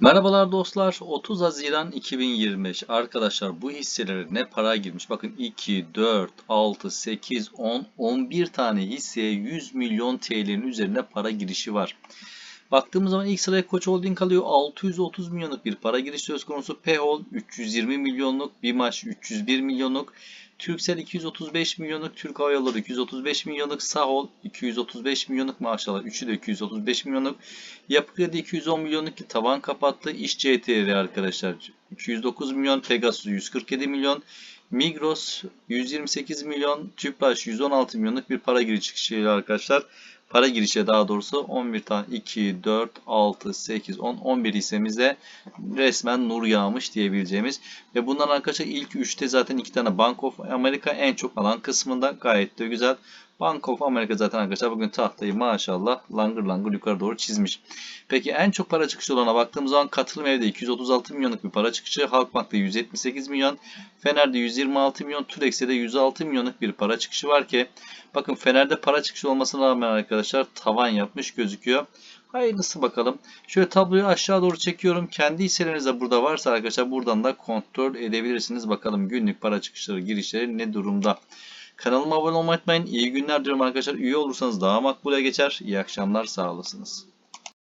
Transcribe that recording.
Merhabalar dostlar. 30 Haziran 2025. Arkadaşlar bu hisselere ne para girmiş? Bakın 2, 4, 6, 8, 10, 11 tane hisseye 100 milyon TL'nin üzerinde para girişi var. Baktığımız zaman ilk sıraya Koç Holding kalıyor. 630 milyonluk bir para giriş söz konusu. Pehol 320 milyonluk. Bimaş 301 milyonluk. Türksel 235 milyonluk, Türk Hava Yolları 235 milyonluk, Sahol 235 milyonluk maşallah. Üçü de 235 milyonluk. Yapı Kredi 210 milyonluk ki tavan kapattı. İş CTR arkadaşlar 209 milyon, Pegasus 147 milyon, Migros 128 milyon, Tüpraş 116 milyonluk bir para giriş çıkışıyla arkadaşlar. Para girişe daha doğrusu 11 tane 2, 4, 6, 8, 10, 11 hissemizde resmen nur yağmış diyebileceğimiz. Ve bundan arkadaşlar ilk 3'te zaten 2 tane Bank of America en çok alan kısmında gayet de güzel. Bank of America zaten arkadaşlar bugün tahtayı maşallah langır langır yukarı doğru çizmiş. Peki en çok para çıkışı olana baktığımız zaman katılım evde 236 milyonluk bir para çıkışı. Halkbank'ta 178 milyon. Fener'de 126 milyon. Tulex'te de 106 milyonluk bir para çıkışı var ki bakın Fener'de para çıkışı olmasına rağmen arkadaşlar tavan yapmış gözüküyor. Hayırlısı bakalım. Şöyle tabloyu aşağı doğru çekiyorum. Kendi hisseleriniz de burada varsa arkadaşlar buradan da kontrol edebilirsiniz. Bakalım günlük para çıkışları girişleri ne durumda. Kanalıma abone olmayı unutmayın. İyi günler diliyorum arkadaşlar. Üye olursanız daha makbule geçer. İyi akşamlar sağ olasınız.